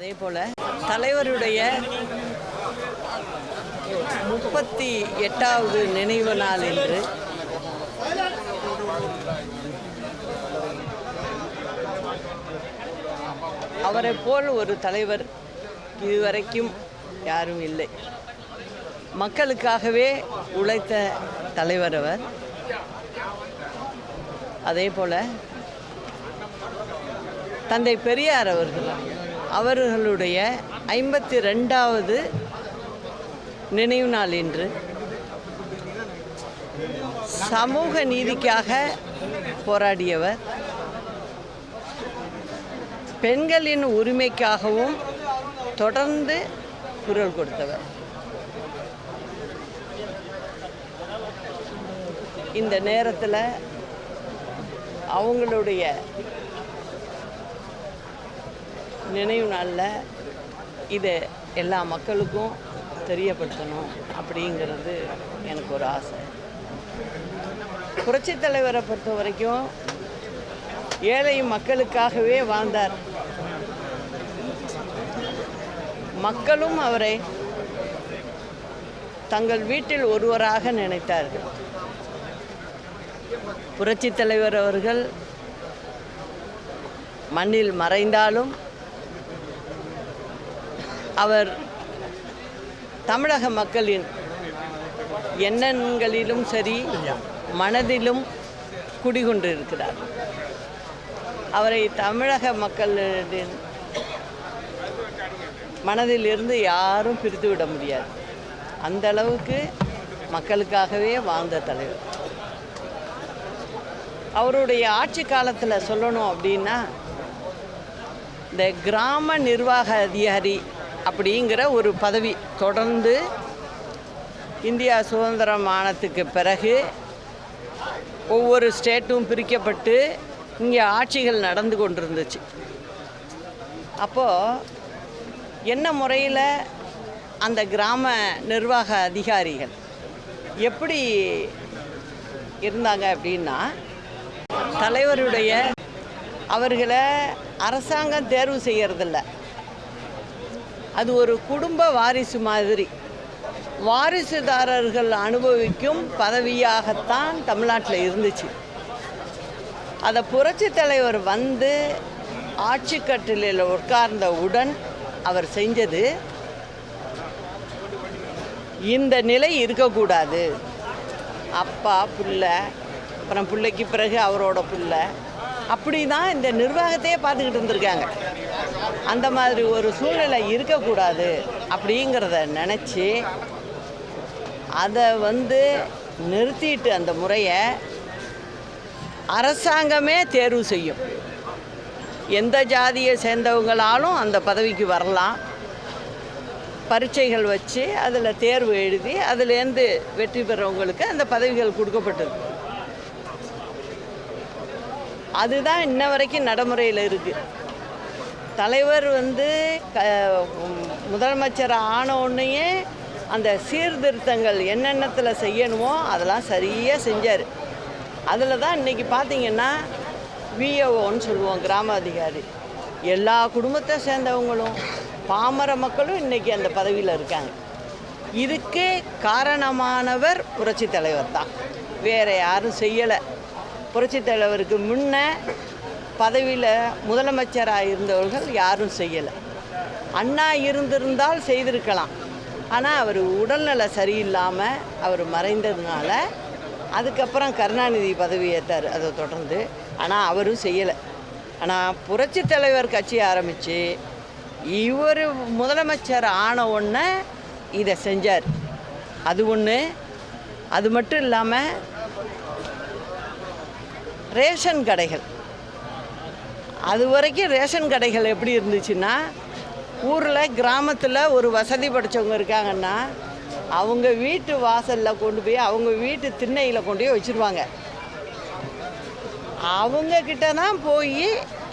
அதே போல தலைவருடைய முப்பத்தி எட்டாவது நினைவு நாள் என்று அவரை போல் ஒரு தலைவர் இதுவரைக்கும் யாரும் இல்லை. மக்களுக்காகவே உழைத்த தலைவர் அவர். அதே போல தந்தை பெரியார் அவர்கள். அவர்களுடைய ஐம்பத்தி ரெண்டாவது நினைவு நாள் இன்று. சமூக நீதிக்காக போராடியவர். பெண்களின் உரிமைக்காகவும் தொடர்ந்து குரல் கொடுத்தவர். இந்த நேரத்தில் அவங்களுடைய நினைவு நாளில் இதை எல்லா மக்களுக்கும் தெரியப்படுத்தணும் அப்படிங்கிறது எனக்கு ஒரு ஆசை. புரட்சி தலைவரை பொறுத்த வரைக்கும் ஏழை மக்களுக்காகவே வாழ்ந்தார். மக்களும் அவரை தங்கள் வீட்டில் ஒருவராக நினைத்தார்கள். புரட்சித் தலைவர் அவர்கள் மண்ணில் மறைந்தாலும் அவர் தமிழக மக்களின் எண்ணங்களிலும் சரி மனதிலும் குடிகொண்டிருக்கிறார். அவரை தமிழக மக்களின் மனதிலிருந்து யாரும் பிரித்து விட முடியாது. அந்த அளவுக்கு மக்களுக்காகவே வாழ்ந்த தலைவர். அவருடைய ஆட்சி காலத்தில் சொல்லணும் அப்படின்னா இந்த கிராம நிர்வாக அதிகாரி அப்படிங்கிற ஒரு பதவி தொடர்ந்து இந்தியா சுதந்திரம் ஆனதுக்கு பிறகு ஒவ்வொரு ஸ்டேட்டும் பிரிக்கப்பட்டு இங்கே ஆட்சிகள் நடந்து கொண்டிருந்துச்சு. அப்போது என்ன முறையில் அந்த கிராம நிர்வாக அதிகாரிகள் எப்படி இருந்தாங்க அப்படின்னா தலைவருடைய அவர்களை அரசாங்கம் தேர்வு செய்கிறதில்ல அது ஒரு குடும்ப வாரிசு மாதிரி. வாரிசுதாரர்கள் அனுபவிக்கும் பதவியாகத்தான் தமிழ்நாட்டில் இருந்துச்சு. அதை புரட்சி தலைவர் வந்து ஆட்சி கட்டிலில் உட்கார்ந்தவுடன் அவர் செஞ்சது. இந்த நிலை இருக்கக்கூடாது. அப்பா பிள்ளை அப்புறம் பிள்ளைக்கு பிறகு அவரோட பிள்ளை. அப்படி தான் இந்த நிர்வாகத்தையே பார்த்துக்கிட்டு இருந்திருக்காங்க. அந்த மாதிரி ஒரு சூழ்நிலை இருக்கக்கூடாது அப்படிங்கிறத நினச்சி அதை வந்து நிறுத்திட்டு அந்த முறையை அரசாங்கமே தேர்வு செய்யும். எந்த ஜாதியை சேர்ந்தவங்களாலும் அந்த பதவிக்கு வரலாம். பரீட்சைகள் வச்சு அதில் தேர்வு எழுதி அதுலேருந்து வெற்றி பெறவங்களுக்கு அந்த பதவிகள் கொடுக்கப்பட்டது. அதுதான் இன்ன வரைக்கும் நடைமுறையில் இருக்குது தலைவர் வந்து க முதலமைச்சர் ஆன உடனேயே அந்த சீர்திருத்தங்கள் என்னென்னத்தில் செய்யணுமோ அதெல்லாம் சரியாக செஞ்சார். அதில் தான் இன்றைக்கி பார்த்தீங்கன்னா விஏஓன்னு சொல்லுவோம் கிராம அதிகாரி எல்லா குடும்பத்தை சேர்ந்தவங்களும் பாமர மக்களும் இன்றைக்கி அந்த பதவியில் இருக்காங்க. இதுக்கு காரணமானவர் புரட்சி தலைவர் தான். வேறு யாரும் செய்யலை. புரட்சித் தலைவருக்கு முன்ன பதவியில் முதலமைச்சராக இருந்தவர்கள் யாரும் செய்யலை. அண்ணா இருந்திருந்தால் செய்திருக்கலாம். ஆனால் அவர் உடல்நல சரியில்லாமல் அவர் மறைந்ததுனால அதுக்கப்புறம் கருணாநிதி பதவி ஏற்றார் அதை தொடர்ந்து. ஆனால் அவரும் செய்யலை. ஆனால் புரட்சி தலைவர் கட்சி ஆரம்பித்து இவர் முதலமைச்சர் ஆன உடனே இதை செஞ்சார். அது ஒன்று அது மட்டும் இல்லாமல் ரேஷன் கடைகள். அது வரைக்கும் ரேஷன் கடைகள் எப்படி இருந்துச்சுன்னா ஊரில் கிராமத்தில் ஒரு வசதி படைச்சவங்க இருக்காங்கன்னா அவங்க வீட்டு வாசலில் கொண்டு போய் அவங்க வீட்டு திண்ணையில் கொண்டு போய் வச்சுருவாங்க. அவங்கக்கிட்ட தான் போய்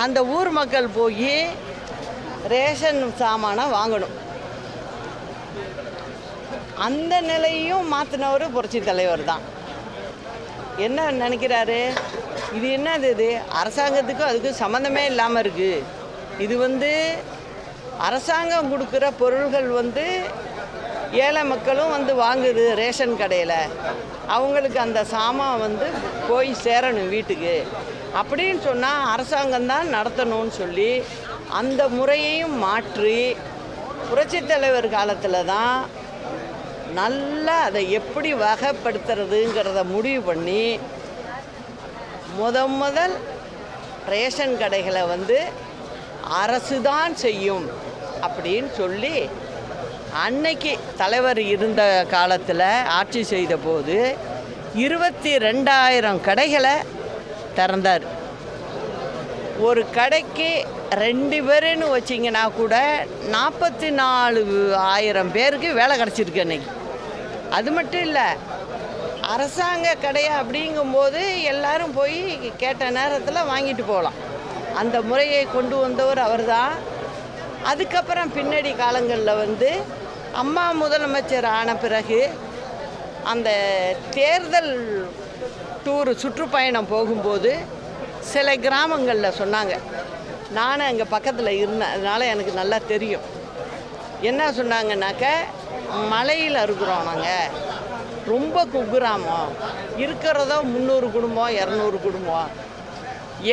அந்த ஊர் மக்கள் போய் ரேஷன் சாமானை வாங்கணும். அந்த நிலையும் மாற்றினவர் புரட்சி தலைவர் தான். என்ன நினைக்கிறாரு? இது என்னது இது? அரசாங்கத்துக்கும் அதுக்கும் சம்மந்தமே இல்லாமல் இருக்குது இது வந்து அரசாங்கம் கொடுக்குற பொருள்கள் வந்து ஏழை மக்களும் வந்து வாங்குது ரேஷன் கடையில். அவங்களுக்கு அந்த சாமான் வந்து போய் சேரணும் வீட்டுக்கு. அப்படின்னு சொன்னால் அரசாங்கம் தான் நடத்தணும்னு சொல்லி அந்த முறையையும் மாற்றி புரட்சித் தலைவர் காலத்தில் தான் நல்லா அதை எப்படி வகைப்படுத்துறதுங்கிறத முடிவு பண்ணி முத முதல் ரேஷன் கடைகளை வந்து அரசு தான் செய்யும் அப்படின்னு சொல்லி அன்னைக்கு தலைவர் இருந்த காலத்தில் ஆட்சி செய்த போது இருபத்தி ரெண்டாயிரம் கடைகளை திறந்தார். ஒரு கடைக்கு ரெண்டு பேருன்னு வச்சிங்கன்னா கூட நாற்பத்தி நாலு ஆயிரம் பேருக்கு வேலை கிடச்சிருக்கு அன்னைக்கு. அது மட்டும் இல்லை அரசாங்க கடையா அப்படிங்கும்போது எல்லாரும் போய் கேட்ட நேரத்தில் வாங்கிட்டு போகலாம் அந்த முறையை கொண்டு வந்தவர் அவர்தான். அதுக்கப்புறம் பின்னாடி காலங்களில் வந்து அம்மா முதலமைச்சர் ஆன பிறகு அந்த தேர்தல் டூர் சுற்றுப்பயணம் போகும்போது சில கிராமங்களில் சொன்னாங்க. நானும் அங்கே பக்கத்தில் இருந்தேன். அதனால் எனக்கு நல்லா தெரியும். என்ன சொன்னாங்கன்னாக்க மலையில் இருக்கிறோம் நாங்கள் ரொம்ப குக்கிராமம். இருக்கிறதோ முந்நூறு குடும்பம் இரநூறு குடும்பம்?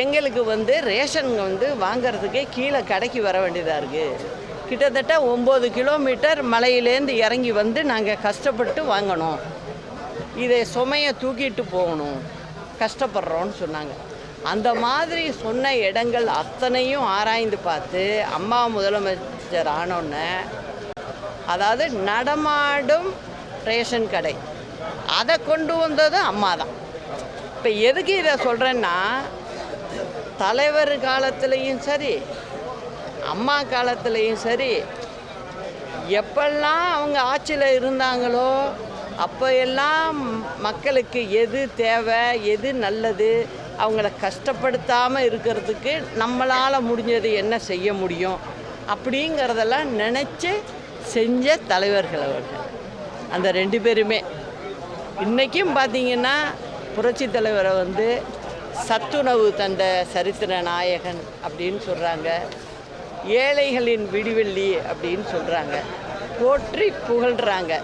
எங்களுக்கு வந்து ரேஷன் வந்து வாங்குறதுக்கே கீழே கடைக்கு வர வேண்டியதாக இருக்குது கிட்டத்தட்ட ஒம்பது கிலோமீட்டர் மலையிலேருந்து இறங்கி வந்து நாங்கள் கஷ்டப்பட்டு வாங்கணும். இதை சுமையை தூக்கிட்டு போகணும். கஷ்டப்படுறோன்னு சொன்னாங்க. அந்த மாதிரி சொன்ன இடங்கள் அத்தனையும் ஆராய்ந்து பார்த்து அம்மா முதலமைச்சர் ஆனோன்னே அதாவது நடமாடும் ரேஷன் கடை. அதை கொண்டு வந்தது அம்மா தான் இப்போ எதுக்கு இதை சொல்கிறேன்னா தலைவர் காலத்துலேயும் சரி அம்மா காலத்துலேயும் சரி எப்பெல்லாம் அவங்க ஆட்சியில் இருந்தாங்களோ அப்போ எல்லாம் மக்களுக்கு எது தேவை எது நல்லது அவங்கள கஷ்டப்படுத்தாமல் இருக்கிறதுக்கு நம்மளால் முடிஞ்சது என்ன செய்ய முடியும் அப்படிங்கிறதெல்லாம் நினச்சி செஞ்ச தலைவர்கள் அவர்கள். அந்த ரெண்டு பேருமே. இன்றைக்கும் பார்த்தீங்கன்னா புரட்சி தலைவரை வந்து சத்துணவு தந்த சரித்திர நாயகன் அப்படின்னு சொல்கிறாங்க ஏழைகளின் விடிவெள்ளி அப்படின்னு சொல்கிறாங்க போற்றி புகழ்கிறாங்க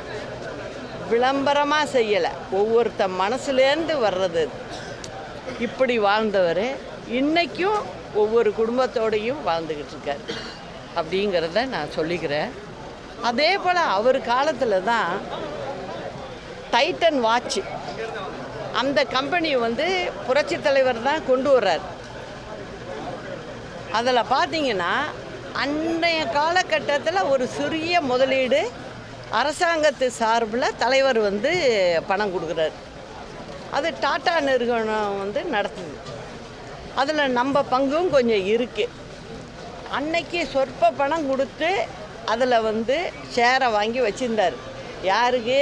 விளம்பரமாக செய்யலை. ஒவ்வொருத்த மனசுலேருந்து வர்றது. இப்படி வாழ்ந்தவர் இன்றைக்கும் ஒவ்வொரு குடும்பத்தோடையும் வாழ்ந்துக்கிட்டு இருக்கார். அப்படிங்கிறத நான் சொல்லிக்கிறேன். அதே போல் அவர் காலத்தில் தான் டைட்டன் வாட்ச். அந்த கம்பெனி வந்து புரட்சி தலைவர் தான் கொண்டு வர்றார். அதில் பார்த்தீங்கன்னா அன்றைய காலகட்டத்தில் ஒரு சிறிய முதலீடு அரசாங்கத்து சார்பில் தலைவர் வந்து பணம் கொடுக்குறாரு. அது டாட்டா நிறுவனம் வந்து நடத்துது. அதில் நம்ம பங்கும் கொஞ்சம் இருக்குது அன்னைக்கு சொற்ப பணம் கொடுத்து அதில் வந்து ஷேரை வாங்கி வச்சுருந்தார். யாருக்கு?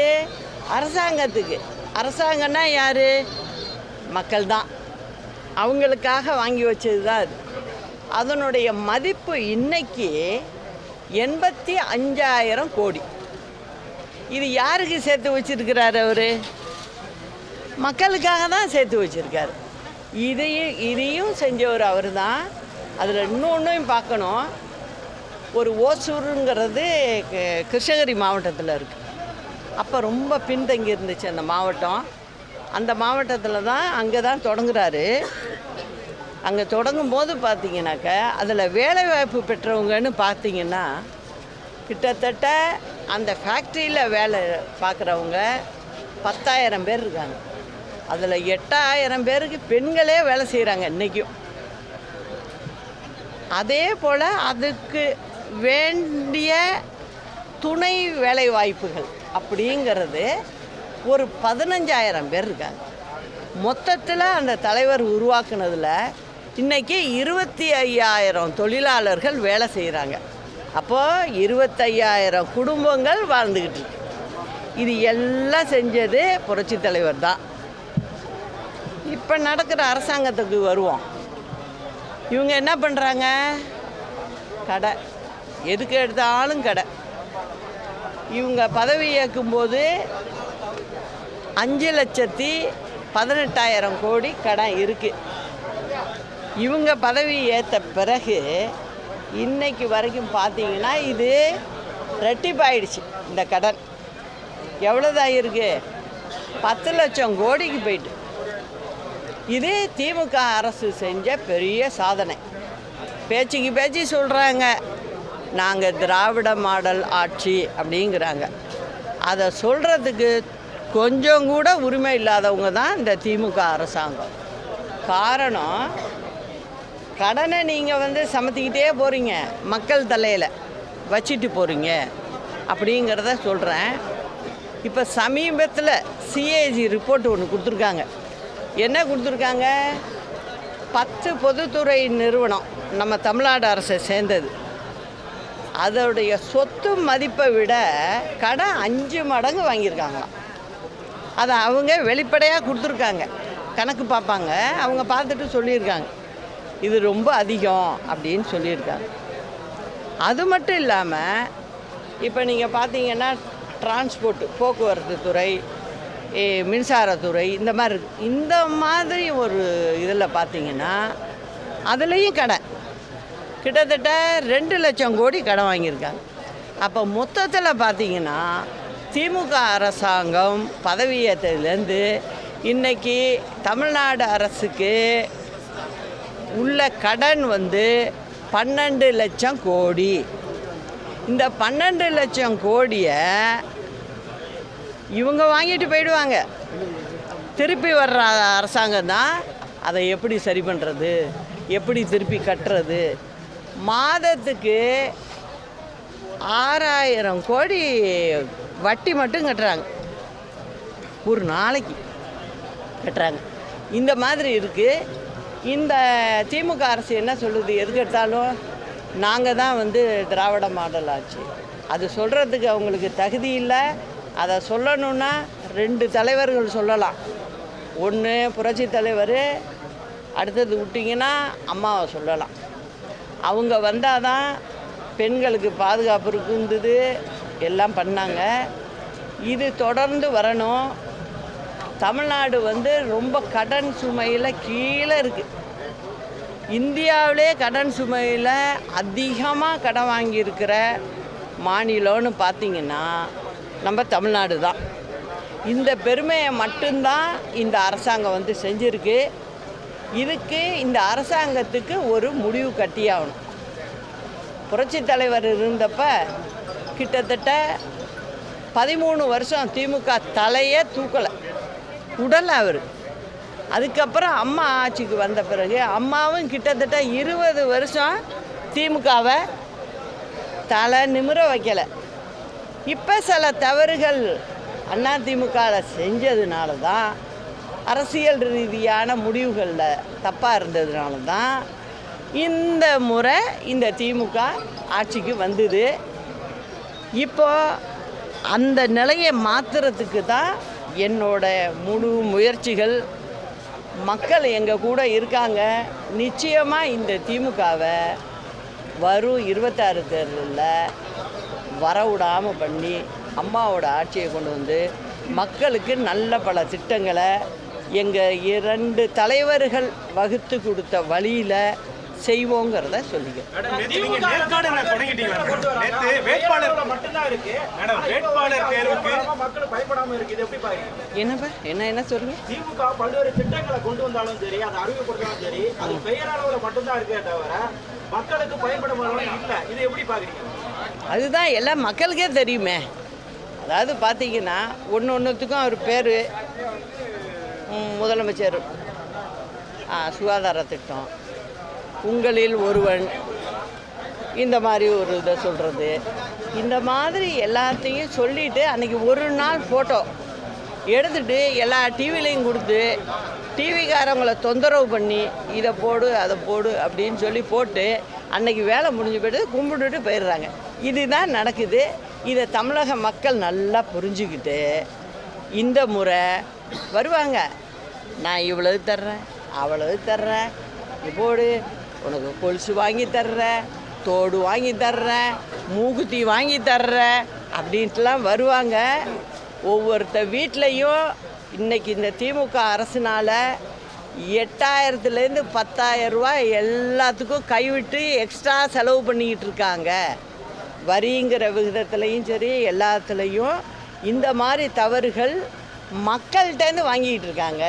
அரசாங்கத்துக்கு. அரசாங்கம்னா யார்? மக்கள் தான் அவங்களுக்காக வாங்கி வச்சது தான் அது. அதனுடைய மதிப்பு இன்னைக்கு எண்பத்தி அஞ்சாயிரம் கோடி. இது யாருக்கு சேர்த்து வச்சிருக்கிறாரு அவர்? மக்களுக்காக தான் சேர்த்து வச்சிருக்காரு. இதையும் இதையும் செஞ்சவர் அவர் தான் அதில் இன்னொன்றையும் பார்க்கணும். ஒரு ஓசூருங்கிறது கிருஷ்ணகிரி மாவட்டத்தில் இருக்குது அப்போ ரொம்ப பின்தங்கி இருந்துச்சு அந்த மாவட்டம். அந்த மாவட்டத்தில் தான் அங்கே தான் தொடங்குறாரு. அங்கே தொடங்கும் போது பார்த்தீங்கன்னாக்க அதில் வேலைவாய்ப்பு பெற்றவங்கன்னு பார்த்தீங்கன்னா கிட்டத்தட்ட அந்த ஃபேக்ட்ரியில் வேலை பார்க்குறவங்க பத்தாயிரம் பேர் இருக்காங்க. அதில் எட்டாயிரம் பேருக்கு பெண்களே வேலை செய்கிறாங்க இன்றைக்கும் அதே போல் அதுக்கு வேண்டிய துணை வேலை வாய்ப்புகள் அப்படிங்கிறது ஒரு பதினஞ்சாயிரம் பேர் இருக்காங்க மொத்தத்தில் அந்த தலைவர் உருவாக்குனதில் இன்றைக்கி இருபத்தி ஐயாயிரம் தொழிலாளர்கள் வேலை செய்கிறாங்க அப்போது இருபத்தையாயிரம் குடும்பங்கள் வாழ்ந்துக்கிட்டு இருக்கு. இது எல்லாம் செஞ்சது புரட்சி தலைவர் தான். இப்போ நடக்கிற அரசாங்கத்துக்கு வருவோம். இவங்க என்ன பண்ணுறாங்க கடை. எதுக்கு எடுத்தாலும் கடை. இவங்க பதவி ஏற்கும்போது அஞ்சு லட்சத்தி பதினெட்டாயிரம் கோடி கடன் இருக்குது இவங்க பதவி ஏற்ற பிறகு இன்னைக்கு வரைக்கும் பார்த்தீங்கன்னா இது ரெட்டிப்பாயிடுச்சு இந்த கடன். எவ்வளோதான் இருக்கு? பத்து லட்சம் கோடிக்கு போயிட்டு. இது திமுக அரசு செஞ்ச பெரிய சாதனை. பேச்சுக்கு பேச்சு சொல்கிறாங்க நாங்கள் திராவிட மாடல் ஆட்சி அப்படிங்கிறாங்க. அதை சொல்கிறதுக்கு கொஞ்சம் கூட உரிமை இல்லாதவங்க தான் இந்த திமுக அரசாங்கம். காரணம் கடனை நீங்கள் வந்து சமத்திக்கிட்டே போகிறீங்க மக்கள் தலையில் வச்சுட்டு போகிறீங்க அப்படிங்கிறத சொல்கிறேன் இப்போ சமீபத்தில் சிஏஜி ரிப்போர்ட் ஒன்று கொடுத்துருக்காங்க. என்ன கொடுத்துருக்காங்க? பத்து பொதுத்துறை நிறுவனம் நம்ம தமிழ்நாடு அரசை சேர்ந்தது. அதோடைய சொத்து மதிப்பை விட கடன் அஞ்சு மடங்கு வாங்கியிருக்காங்களாம். அதை அவங்க வெளிப்படையாக கொடுத்துருக்காங்க. கணக்கு பார்ப்பாங்க. அவங்க பார்த்துட்டு சொல்லியிருக்காங்க. இது ரொம்ப அதிகம் அப்படின்னு சொல்லியிருக்காங்க. அது மட்டும் இல்லாமல் இப்போ நீங்கள் பார்த்தீங்கன்னா டிரான்ஸ்போர்ட் போக்குவரத்து துறை மின்சாரத்துறை இந்த மாதிரி இந்த மாதிரி ஒரு இதில் பார்த்தீங்கன்னா அதுலேயும் கடை. கிட்டத்தட்ட ரெண்டு லட்சம் கோடி கடன் வாங்கியிருக்காங்க. அப்போ மொத்தத்தில் பார்த்தீங்கன்னா திமுக அரசாங்கம் பதவியேற்றதுலேருந்து இன்னைக்கு தமிழ்நாடு அரசுக்கு உள்ள கடன் வந்து பன்னெண்டு லட்சம் கோடி. இந்த பன்னெண்டு லட்சம் கோடியை இவங்க வாங்கிட்டு போயிடுவாங்க. திருப்பி வர்ற அரசாங்கம் தான் அதை எப்படி சரி பண்ணுறது எப்படி திருப்பி கட்டுறது? மாதத்துக்கு ஆறாயிரம் கோடி வட்டி மட்டும் கட்டுறாங்க. ஒரு நாளைக்கு கட்டுறாங்க. இந்த மாதிரி இருக்குது இந்த திமுக அரசு என்ன சொல்லுது? எதுக்கு எடுத்தாலும் நாங்கள் தான் வந்து திராவிட மாடல் ஆச்சு அது சொல்கிறதுக்கு அவங்களுக்கு தகுதி இல்லை. அதை சொல்லணுன்னா ரெண்டு தலைவர்கள் சொல்லலாம். ஒன்று புரட்சி தலைவர் அடுத்தது விட்டிங்கன்னா அம்மாவை சொல்லலாம். அவங்க வந்தால் தான் பெண்களுக்கு பாதுகாப்பு இருந்தது. எல்லாம் பண்ணாங்க. இது தொடர்ந்து வரணும். தமிழ்நாடு வந்து ரொம்ப கடன் சுமையில் கீழே இருக்குது இந்தியாவிலே கடன் சுமையில் அதிகமாக கடன் வாங்கியிருக்கிற மாநிலம்னு பார்த்தீங்கன்னா நம்ம தமிழ்நாடு தான். இந்த பெருமையை மட்டும்தான் இந்த அரசாங்கம் வந்து செஞ்சுருக்கு. இதுக்கு இந்த அரசாங்கத்துக்கு ஒரு முடிவு கட்டியாகணும். புரட்சி தலைவர் இருந்தப்ப கிட்டத்தட்ட பதிமூணு வருஷம் திமுக தலையே தூக்கலை. உடல் அவர். அதுக்கப்புறம் அம்மா ஆட்சிக்கு வந்த பிறகு அம்மாவும் கிட்டத்தட்ட இருபது வருஷம் திமுகவை தலை நிமிர வைக்கலை. இப்போ சில தவறுகள் அண்ணா திமுகவில் செஞ்சதுனால தான் அரசியல் ரீதியான முடிவுகளில் தப்பாக இருந்ததுனால தான் இந்த முறை இந்த திமுக ஆட்சிக்கு வந்தது. இப்போ அந்த நிலையை மாற்றுறதுக்கு தான் என்னோட முழு முயற்சிகள் மக்கள் எங்கள் கூட இருக்காங்க. நிச்சயமாக இந்த திமுகவை வரும் இருபத்தாறு தேர்தலில் வரவிடாமல் பண்ணி அம்மாவோட ஆட்சியை கொண்டு வந்து மக்களுக்கு நல்ல பல திட்டங்களை எங்கள் இரண்டு தலைவர்கள் வகுத்து கொடுத்த வழியில் செய்வோங்கிறத சொல்லிக்கிறேன் மேடம், நேத்து நீங்க நேர்காணலை தொடங்கிட்டீங்களா மேடம்? நேத்து வேட்பாளர் மட்டும்தான் இருக்கு. மேடம், வேட்பாளர் தேர்வுக்கு மக்கள் பயப்படாம இருக்கு. இது எப்படி பாருங்க. என்னப்பா? என்ன என்ன சொல்லுங்கள் திமுக பல்வேறு திட்டங்களை கொண்டு வந்தாலும் சரி அதை அறிமுகப்படுத்தாலும் சரி அது பெயர் அளவுல மட்டும்தான் இருக்கே தவிர மக்களுக்கு பயன்படும் அளவுல இல்ல. இது எப்படி பாக்குறீங்க? அதுதான் எல்லாம் மக்களுக்கே தெரியுமே. அதாவது பார்த்தீங்கன்னா ஒன்று ஒன்றுத்துக்கும் அவர் பேர். முதலமைச்சர் சுகாதார திட்டம். உங்களில் ஒருவன் இந்த மாதிரி ஒரு இதை சொல்கிறது இந்த மாதிரி எல்லாத்தையும் சொல்லிவிட்டு அன்றைக்கி ஒரு நாள் ஃபோட்டோ எடுத்துட்டு எல்லா டிவிலையும் கொடுத்து டிவிக்காரவங்கள தொந்தரவு பண்ணி இதை போடு அதை போடு அப்படின்னு சொல்லி போட்டு அன்னைக்கு வேலை முடிஞ்சு போயிட்டு கும்பிட்டுட்டு போயிடுறாங்க. இதுதான் நடக்குது. இதை தமிழக மக்கள் நல்லா புரிஞ்சுக்கிட்டு இந்த முறை வருவாங்க. நான் இவ்வளவு தர்றேன் அவ்வளவு தர்றேன். நீ போடு உனக்கு கொலுசு வாங்கி தர்றேன் தோடு வாங்கி தர்றேன் மூக்குத்தி வாங்கி தர்றேன் அப்படின்ட்டுலாம் வருவாங்க. ஒவ்வொருத்த வீட்லேயும் இன்றைக்கி இந்த திமுக அரசுனால் எட்டாயிரத்துலேருந்து பத்தாயிரம் ரூபாய் எல்லாத்துக்கும் கைவிட்டு எக்ஸ்ட்ரா செலவு பண்ணிக்கிட்டு இருக்காங்க. வரிங்கிற விகிதத்துலேயும் சரி எல்லாத்துலேயும் இந்த மாதிரி தவறுகள் மக்கள்கிட்டேருந்து வாங்கிக்கிட்டு இருக்காங்க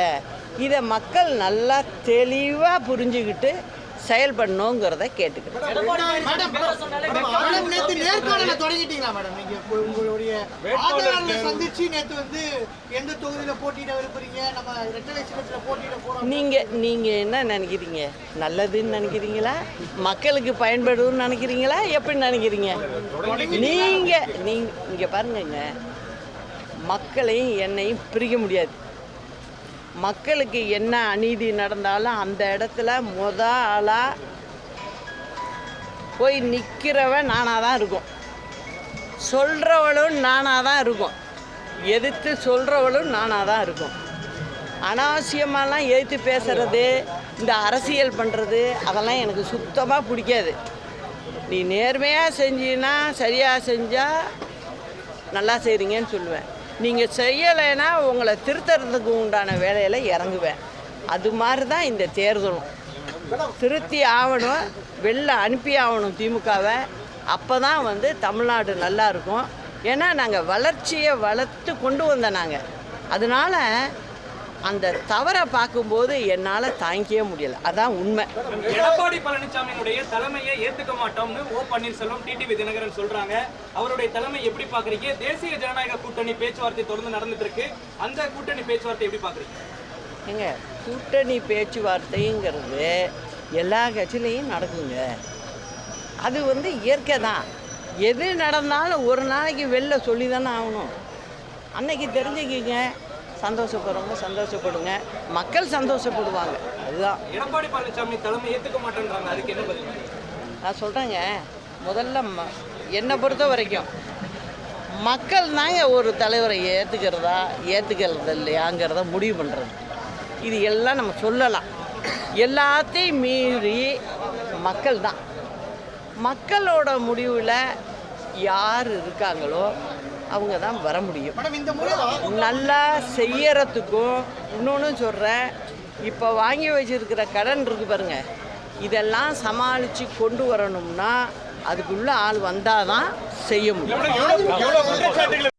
இதை மக்கள் நல்லா தெளிவாக புரிஞ்சுக்கிட்டு செயல்படணுங்கிறத கேட்டுக்கிறேன் நீங்க நீங்கள் என்ன நினைக்கிறீங்க நல்லதுன்னு நினைக்கிறீங்களா மக்களுக்கு பயன்படும்னு நினைக்கிறீங்களா எப்படி நினைக்கிறீங்க நீங்கள் நீங்கள் இங்கே பாருங்கங்க மக்களையும் என்னையும் பிரிக்க முடியாது. மக்களுக்கு என்ன அநீதி நடந்தாலும் அந்த இடத்துல முத ஆளாக போய் நிற்கிறவன் நானாக தான் இருக்கும். சொல்கிறவளும் நானாக தான் இருக்கும். எதிர்த்து சொல்கிறவளும் நானாக தான் இருக்கும். அனாவசியமாலாம் எதிர்த்து பேசுகிறது இந்த அரசியல் பண்ணுறது அதெல்லாம் எனக்கு சுத்தமாக பிடிக்காது. நீ நேர்மையாக செஞ்சின்னா சரியாக செஞ்சால் நல்லா செய்கிறீங்கன்னு சொல்லுவேன். நீங்கள் செய்யலைன்னா உங்களை திருத்துறதுக்கு உண்டான வேலையில் இறங்குவேன். அது மாதிரி தான் இந்த தேர்தலும். திருத்தி ஆகணும் வெளில அனுப்பி ஆகணும் திமுகவை. அப்போ தான் வந்து தமிழ்நாடு நல்லா இருக்கும். ஏன்னா நாங்கள் வளர்ச்சியை வளர்த்து கொண்டு வந்தோம் நாங்கள் அதனால அந்த தவறை பார்க்கும்போது என்னால் தாங்கிக்கவே முடியலை. அதான் உண்மை. எடப்பாடி பழனிசாமியினுடைய தலைமையை ஏத்துக்க மாட்டோம்னு ஓ பன்னீர்செல்வம் டிடிவி தினகரன் சொல்றாங்க. அவருடைய தலைமை எப்படி பாக்குறீங்க தேசிய ஜனநாயக கூட்டணி பேச்சுவார்த்தை தொடர்ந்து நடந்துட்டு இருக்கு அந்த கூட்டணி பேச்சுவார்த்தை எப்படி பாக்குறீங்க ஏங்க கூட்டணி பேச்சுவார்த்தைங்கிறது எல்லா கட்சியிலையும் நடக்குங்க. அது வந்து இயற்கை தான். எது நடந்தாலும் ஒரு நாளைக்கு வெளில சொல்லி தானே ஆகணும். அன்னைக்கு தெரிஞ்சுக்கிங்க. சந்தோஷப்படுறவங்க சந்தோஷப்படுங்க. மக்கள் சந்தோஷப்படுவாங்க. அதுதான். எடப்பாடி பழனிசாமி தலைமை ஏத்துக்க மாட்டேன்றாங்க. அதுக்கு என்ன பதில்? நான் சொல்கிறேங்க முதல்ல ம என்னை பொறுத்த வரைக்கும் மக்கள் தாங்க ஒரு தலைவரை ஏற்றுக்கிறதா ஏற்றுக்கிறது இல்லையாங்கிறத முடிவு பண்ணுறது இது எல்லாம் நம்ம சொல்லலாம். எல்லாத்தையும் மீறி மக்கள் தான். மக்களோட முடிவில் யார் இருக்காங்களோ அவங்க தான் வர முடியும். நல்லா செய்யறதுக்கும் இன்னொன்று சொல்கிறேன் இப்போ வாங்கி வச்சிருக்கிற கடன் இருக்கு பாருங்க. இதெல்லாம் சமாளித்து கொண்டு வரணும்னா அதுக்குள்ள ஆள் வந்தால் தான் செய்ய முடியும்.